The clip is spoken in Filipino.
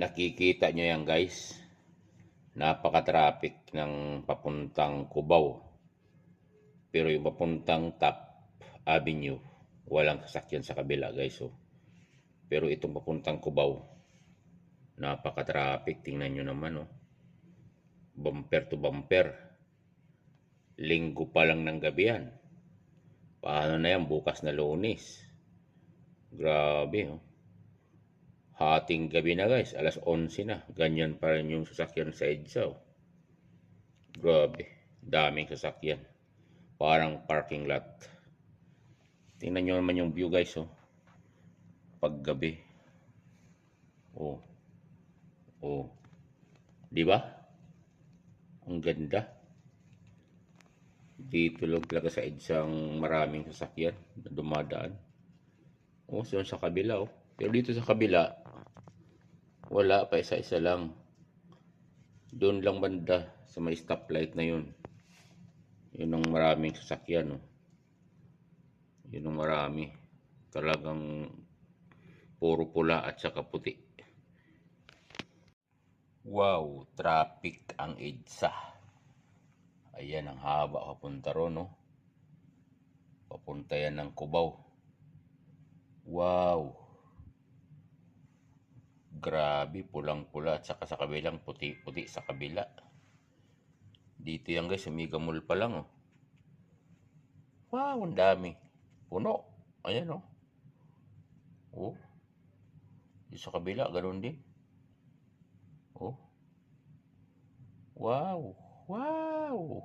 Nakikita nyo yan guys. Napaka-traffic ng papuntang Cubao. Pero yung papuntang Top Avenue, walang sasakyan sa kabila guys. Oh. Pero itong papuntang Cubao, napaka-traffic. Tingnan nyo naman. Oh. Bumper to bumper. Linggo pa lang ng gabi yan. Paano na yan? Bukas na lunes. Grabe. Oh. Hating gabi na guys, alas 11 na. Ganyan pa rin yung sasakyan sa EDSA. Oh. Grabe, daming sasakyan. Parang parking lot. Tingnan nyo naman yung view guys. Oh. Pag gabi. Oh. Oh. Di ba? Ang ganda. Dito lang talaga sa EDSA ang maraming sasakyan na dumadaan. Oh, so sa kabila oh. Pero dito sa kabila, wala pa isa-isa lang. Doon lang banda sa may stoplight na yun. Yun ang maraming sasakyan. No? Yun ang marami. Talagang puro pula at saka puti. Wow, traffic ang EDSA. Ayan ang haba papunta ron, no? Papunta yan ng Cubao. Wow. Grabe, pulang-pula at saka sa kabilang puti-puti sa kabila. Dito yan guys, Mall pa lang oh. Wow, ang dami. Puno. Ayan oh. Oh. Dito sa kabila, ganun din. Oh. Wow. Wow.